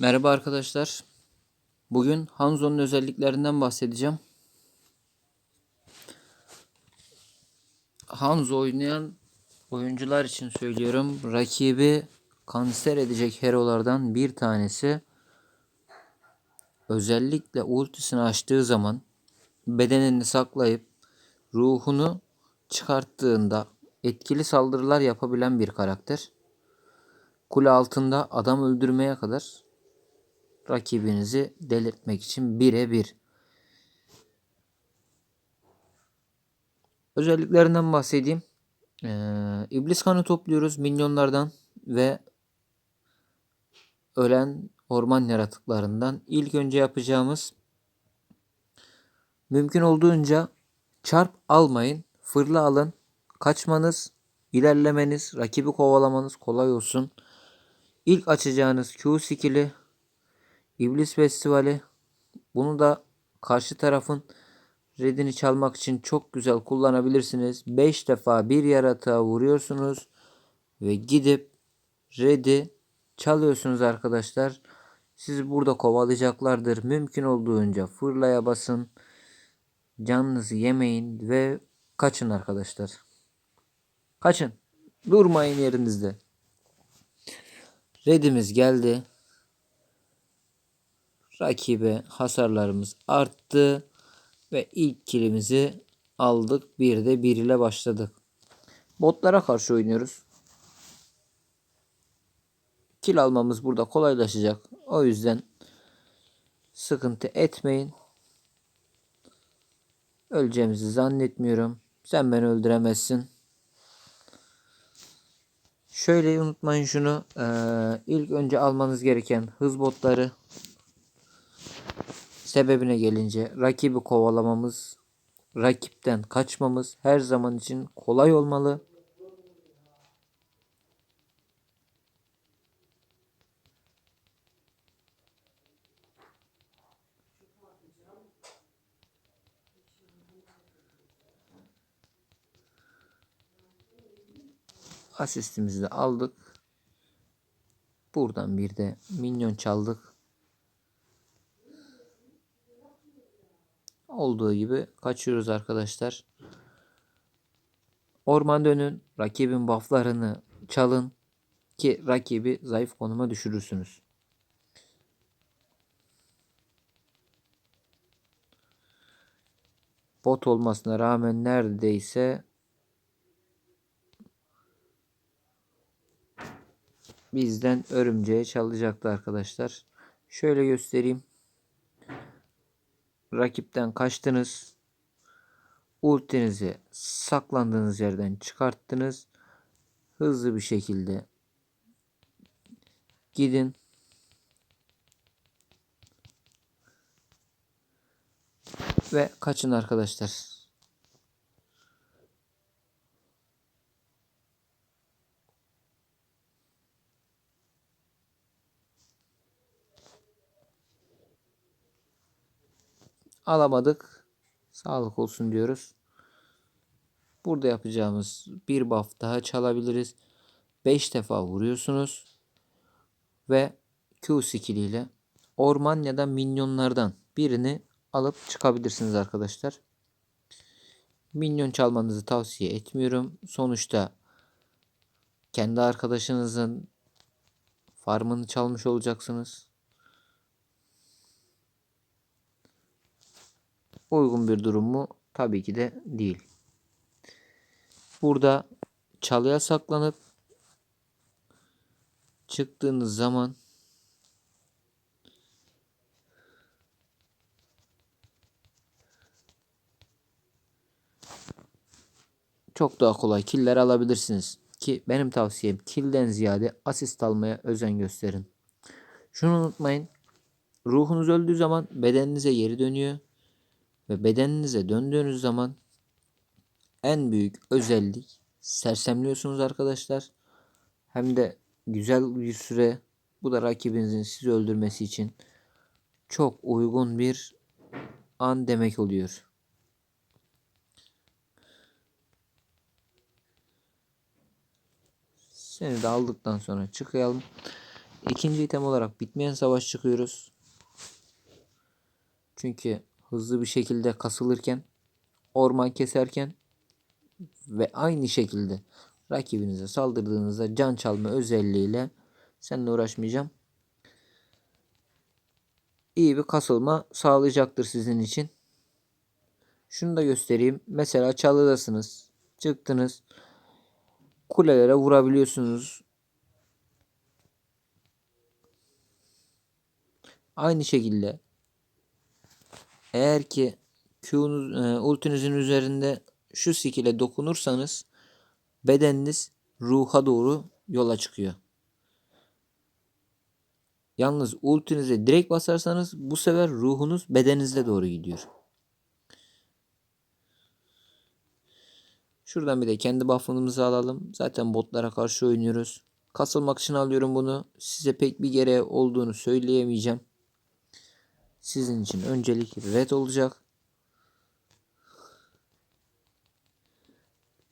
Merhaba arkadaşlar. Bugün Hanzo'nun özelliklerinden bahsedeceğim. Hanzo oynayan oyuncular için söylüyorum. Rakibi kanser edecek herolardan bir tanesi. Özellikle ultisini açtığı zaman bedenini saklayıp ruhunu çıkarttığında etkili saldırılar yapabilen bir karakter. Kule altında adam öldürmeye kadar rakibinizi delirtmek için birebir. Özelliklerinden bahsedeyim. Ee, iblis kanı topluyoruz minyonlardan ve ölen orman yaratıklarından. İlk önce yapacağımız mümkün olduğunca çarp almayın. Fırla alın. Kaçmanız, ilerlemeniz, rakibi kovalamanız kolay olsun. İlk açacağınız Q skill'i İblis Festivali. Bunu da karşı tarafın redini çalmak için çok güzel kullanabilirsiniz. 5 defa bir yaratığa vuruyorsunuz ve gidip redi çalıyorsunuz arkadaşlar. Sizi burada kovalayacaklardır. Mümkün olduğunca fırlaya basın. Canınızı yemeyin ve kaçın arkadaşlar. Kaçın. Durmayın yerinizde. Redimiz geldi. Rakibe hasarlarımız arttı. Ve ilk kilimizi aldık. Bir de bir ile başladık. Botlara karşı oynuyoruz. Kil almamız burada kolaylaşacak. O yüzden sıkıntı etmeyin. Öleceğimizi zannetmiyorum. Sen beni öldüremezsin. Şöyle unutmayın şunu. Ee, ilk önce almanız gereken hız botları. Sebebine gelince rakibi kovalamamız, rakipten kaçmamız her zaman için kolay olmalı. Asistimizi de aldık. Buradan bir de minyon çaldık. Olduğu gibi kaçıyoruz arkadaşlar. Orman dönün. Rakibin bufflarını çalın. Ki rakibi zayıf konuma düşürürsünüz. Bot olmasına rağmen neredeyse bizden örümceğe çalacaktı arkadaşlar. Şöyle göstereyim. Rakipten kaçtınız. Ultinizi saklandığınız yerden çıkarttınız. Hızlı bir şekilde gidin. Ve kaçın arkadaşlar. Alamadık. Sağlık olsun diyoruz. Burada yapacağımız bir buff daha çalabiliriz. 5 defa vuruyorsunuz. Ve Q skill ile orman ya da minyonlardan birini alıp çıkabilirsiniz arkadaşlar. Minyon çalmanızı tavsiye etmiyorum. Sonuçta kendi arkadaşınızın farmını çalmış olacaksınız. Uygun bir durum mu? Tabii ki de değil. Burada çalıya saklanıp çıktığınız zaman çok daha kolay killer alabilirsiniz. Ki benim tavsiyem killden ziyade asist almaya özen gösterin. Şunu unutmayın. Ruhunuz öldüğü zaman bedeninize geri dönüyor. Ve bedeninize döndüğünüz zaman en büyük özellik sersemliyorsunuz arkadaşlar. Hem de güzel bir süre bu da rakibinizin sizi öldürmesi için çok uygun bir an demek oluyor. Seni de aldıktan sonra çıkayalım. İkinci item olarak bitmeyen savaş çıkıyoruz. Çünkü hızlı bir şekilde kasılırken, orman keserken ve aynı şekilde rakibinize saldırdığınızda can çalma özelliğiyle seninle uğraşmayacağım. İyi bir kasılma sağlayacaktır sizin için. Şunu da göstereyim. Mesela çalıdasınız. Çıktınız. Kulelere vurabiliyorsunuz. Aynı şekilde eğer ki Q'nuz, e, ultinizin üzerinde şu skill'e dokunursanız bedeniniz ruha doğru yola çıkıyor. Yalnız ultinize direkt basarsanız bu sefer ruhunuz bedeninize doğru gidiyor. Şuradan bir de kendi buff'ımızı alalım. Zaten botlara karşı oynuyoruz. Kasılmak için alıyorum bunu. Size pek bir gereği olduğunu söyleyemeyeceğim. Sizin için öncelik red olacak.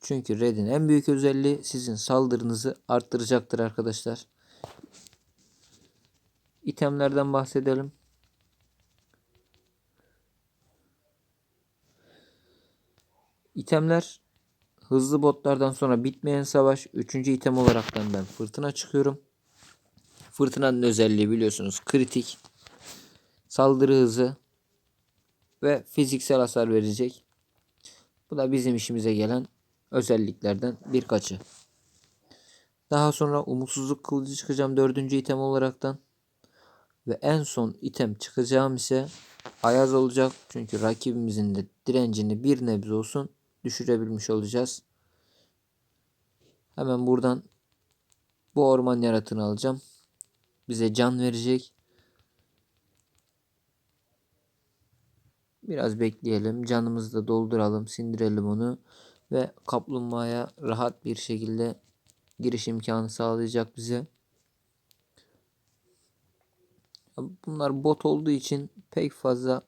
Çünkü red'in en büyük özelliği sizin saldırınızı arttıracaktır arkadaşlar. İtemlerden bahsedelim. İtemler hızlı botlardan sonra bitmeyen savaş. Üçüncü item olaraktan ben fırtına çıkıyorum. Fırtınanın özelliği biliyorsunuz kritik. Saldırı hızı ve fiziksel hasar verecek. Bu da bizim işimize gelen özelliklerden birkaçı. Daha sonra umutsuzluk kılıcı çıkacağım dördüncü item olaraktan. Ve en son item çıkacağım ise Ayaz olacak. Çünkü rakibimizin de direncini bir nebze olsun düşürebilmiş olacağız. Hemen buradan bu orman yaratığını alacağım. Bize can verecek. Biraz bekleyelim. Canımızı da dolduralım. Sindirelim onu. Ve kaplumbağaya rahat bir şekilde giriş imkanı sağlayacak bize. Bunlar bot olduğu için pek fazla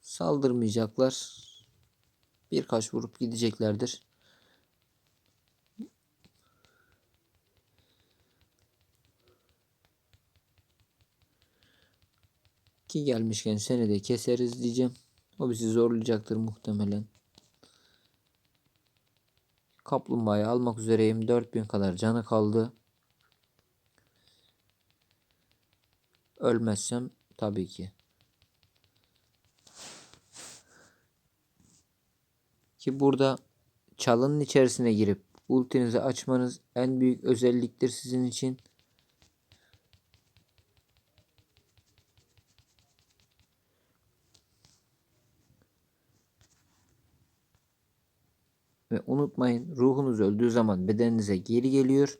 saldırmayacaklar. Birkaç vurup gideceklerdir. Ki gelmişken seni de keseriz diyeceğim. O bizi zorlayacaktır muhtemelen. Kaplumbağayı almak üzereyim. 4000 kadar canı kaldı. Ölmezsem tabii ki. Ki burada çalının içerisine girip ultinizi açmanız en büyük özelliktir sizin için. Ve unutmayın ruhunuz öldüğü zaman bedeninize geri geliyor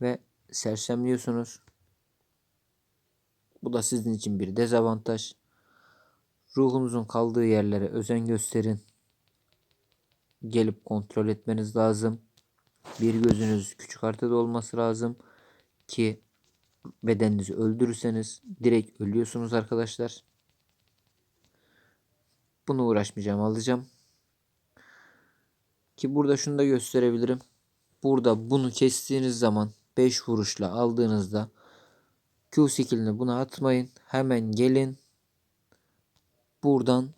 ve sersemliyorsunuz. Bu da sizin için bir dezavantaj. Ruhunuzun kaldığı yerlere özen gösterin. Gelip kontrol etmeniz lazım. Bir gözünüz küçük haritada olması lazım ki bedeninizi öldürürseniz direkt ölüyorsunuz arkadaşlar. Bunu uğraşmayacağım alacağım. Ki burada şunu da gösterebilirim. Burada bunu kestiğiniz zaman 5 vuruşla aldığınızda Q skillini buna atmayın. Hemen gelin. Buradan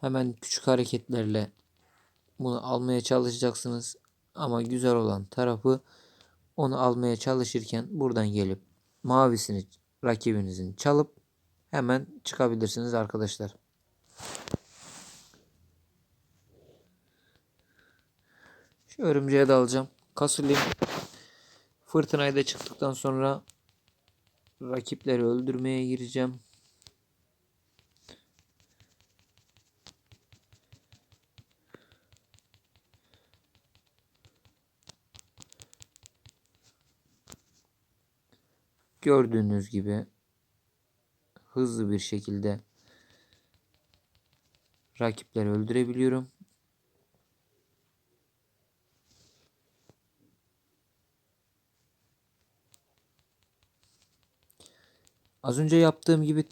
hemen küçük hareketlerle bunu almaya çalışacaksınız. Ama güzel olan tarafı onu almaya çalışırken buradan gelip mavisini rakibinizin çalıp hemen çıkabilirsiniz arkadaşlar. Örümceğe de alacağım. Kasılayım. Fırtınayı da çıktıktan sonra rakipleri öldürmeye gireceğim. Gördüğünüz gibi hızlı bir şekilde rakipleri öldürebiliyorum. Az önce yaptığım gibi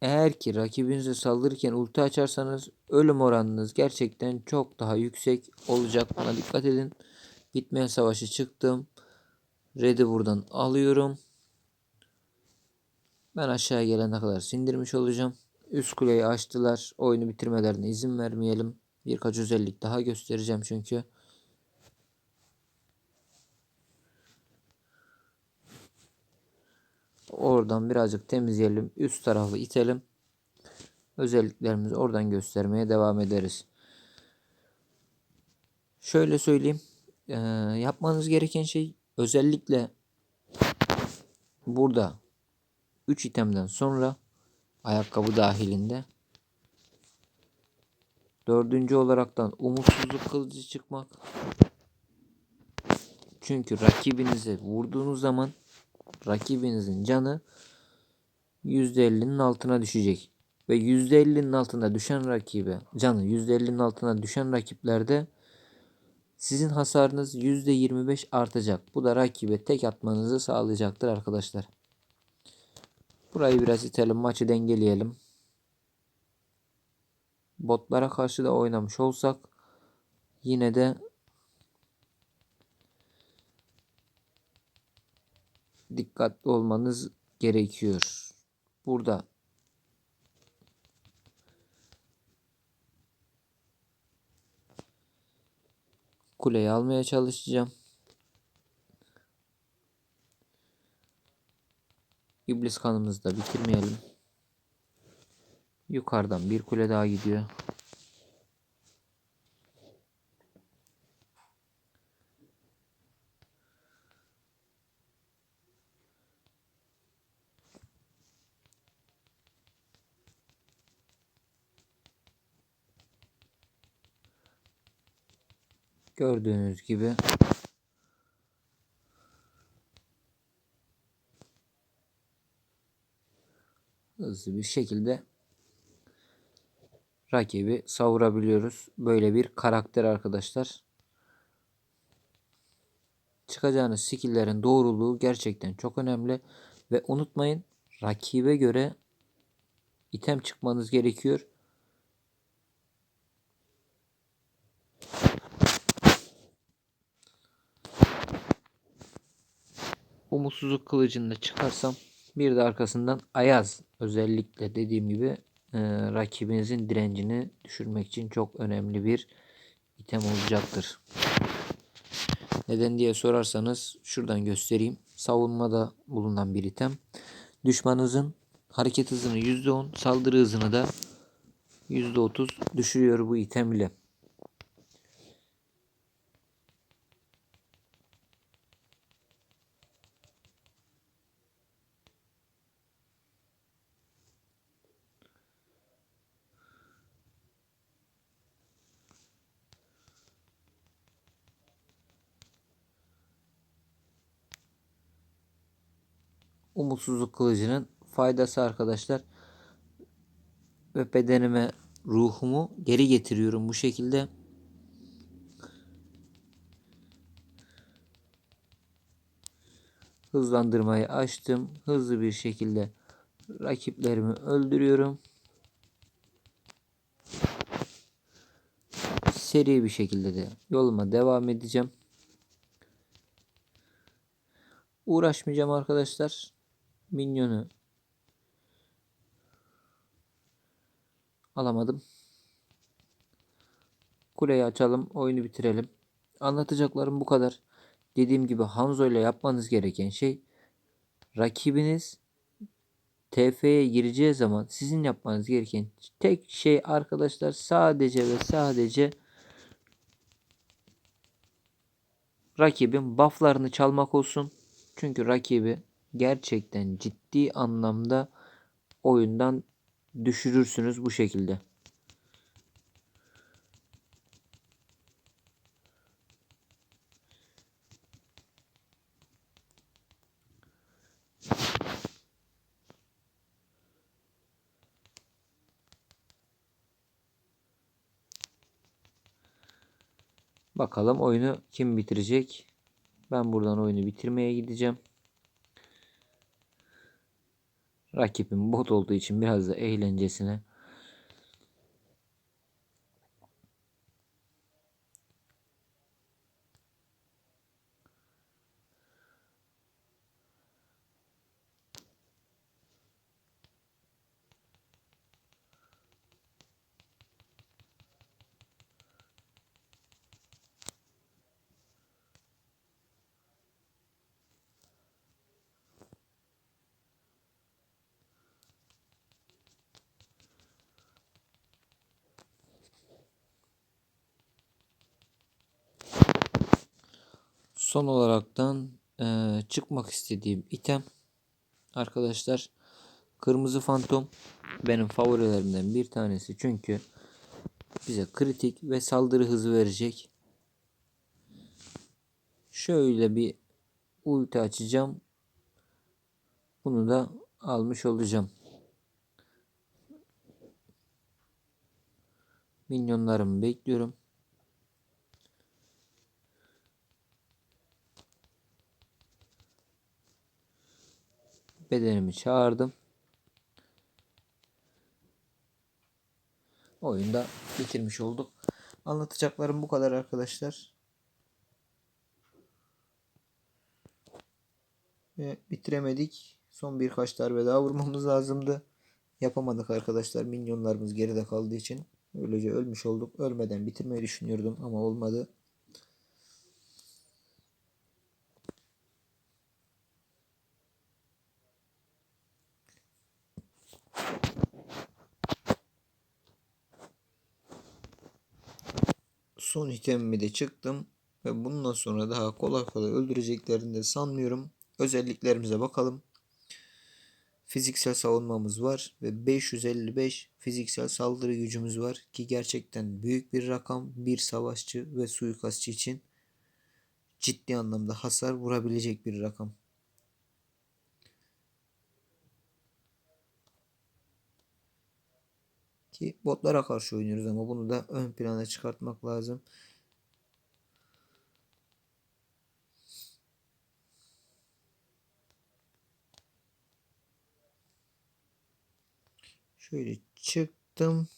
eğer ki rakibinize saldırırken ulti açarsanız ölüm oranınız gerçekten çok daha yüksek olacak. Buna dikkat edin. Bitmeyen savaşı çıktım. Red'i buradan alıyorum. Ben aşağıya gelene kadar sindirmiş olacağım. Üst kuleyi açtılar. Oyunu bitirmelerine izin vermeyelim. Birkaç özellik daha göstereceğim çünkü. Oradan birazcık temizleyelim. Üst tarafı itelim. Özelliklerimizi oradan göstermeye devam ederiz. Şöyle söyleyeyim. Ee, yapmanız gereken şey özellikle burada 3 itemden sonra ayakkabı dahilinde dördüncü olaraktan umutsuzluk kılıcı çıkmak. Çünkü rakibinize vurduğunuz zaman rakibinizin canı %50'nin altına düşecek. Ve %50'nin altına düşen rakibe canı %50'nin altına düşen rakiplerde sizin hasarınız %25 artacak. Bu da rakibe tek atmanızı sağlayacaktır arkadaşlar. Burayı biraz itelim maçı dengeleyelim. Botlara karşı da oynamış olsak yine de dikkatli olmanız gerekiyor. Burada kuleyi almaya çalışacağım. İblis kanımızı da bitirmeyelim. Yukarıdan bir kule daha gidiyor. Gördüğünüz gibi hızlı bir şekilde rakibi savurabiliyoruz. Böyle bir karakter arkadaşlar. Çıkacağınız skill'lerin doğruluğu gerçekten çok önemli ve unutmayın rakibe göre item çıkmanız gerekiyor. Umutsuzluk kılıcını da çıkarsam bir de arkasından Ayaz özellikle dediğim gibi e, rakibinizin direncini düşürmek için çok önemli bir item olacaktır. Neden diye sorarsanız şuradan göstereyim. Savunmada bulunan bir item. Düşmanınızın hareket hızını %10, saldırı hızını da %30 düşürüyor bu item ile. Umutsuzluk kılıcının faydası arkadaşlar. Ve bedenime ruhumu geri getiriyorum bu şekilde. Hızlandırmayı açtım. Hızlı bir şekilde rakiplerimi öldürüyorum. Seri bir şekilde de yoluma devam edeceğim. Uğraşmayacağım arkadaşlar minyonu alamadım. Kuleyi açalım. Oyunu bitirelim. Anlatacaklarım bu kadar. Dediğim gibi Hanzo ile yapmanız gereken şey rakibiniz TF'ye gireceği zaman sizin yapmanız gereken tek şey arkadaşlar sadece ve sadece rakibin bufflarını çalmak olsun. Çünkü rakibi gerçekten ciddi anlamda oyundan düşürürsünüz bu şekilde. Bakalım oyunu kim bitirecek? Ben buradan oyunu bitirmeye gideceğim. Rakibim bot olduğu için biraz da eğlencesine Son olaraktan eee, çıkmak istediğim item arkadaşlar kırmızı fantom benim favorilerimden bir tanesi çünkü bize kritik ve saldırı hızı verecek. Şöyle bir ulti açacağım. Bunu da almış olacağım. Minyonlarımı bekliyorum. Bedenimi çağırdım. Oyunda bitirmiş olduk. Anlatacaklarım bu kadar arkadaşlar. Ve bitiremedik. Son birkaç darbe daha vurmamız lazımdı. Yapamadık arkadaşlar. Minyonlarımız geride kaldığı için. Öylece ölmüş olduk. Ölmeden bitirmeyi düşünüyordum ama olmadı. Son itemimi de çıktım. Ve bundan sonra daha kolay kolay öldüreceklerini de sanmıyorum. Özelliklerimize bakalım. Fiziksel savunmamız var ve 555 fiziksel saldırı gücümüz var ki gerçekten büyük bir rakam bir savaşçı ve suikastçı için ciddi anlamda hasar vurabilecek bir rakam. Ki botlara karşı oynuyoruz ama bunu da ön plana çıkartmak lazım. Şöyle çıktım.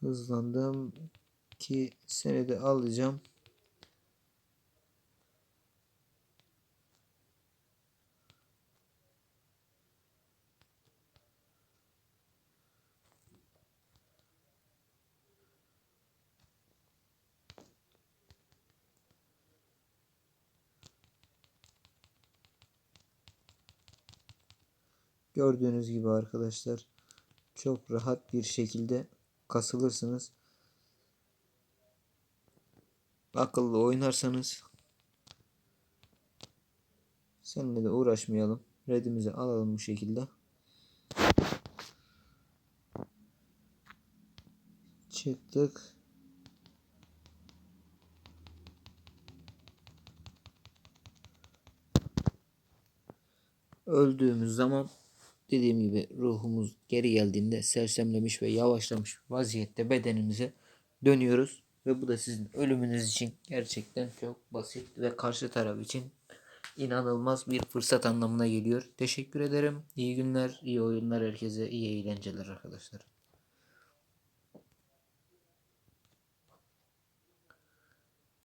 Hızlandım ki senede alacağım. Gördüğünüz gibi arkadaşlar çok rahat bir şekilde kasılırsınız. Akıllı oynarsanız seninle de uğraşmayalım. Redimizi alalım bu şekilde. Çıktık. Öldüğümüz zaman dediğim gibi ruhumuz geri geldiğinde sersemlemiş ve yavaşlamış vaziyette bedenimize dönüyoruz. Ve bu da sizin ölümünüz için gerçekten çok basit ve karşı taraf için inanılmaz bir fırsat anlamına geliyor. Teşekkür ederim. İyi günler, iyi oyunlar herkese, iyi eğlenceler arkadaşlar.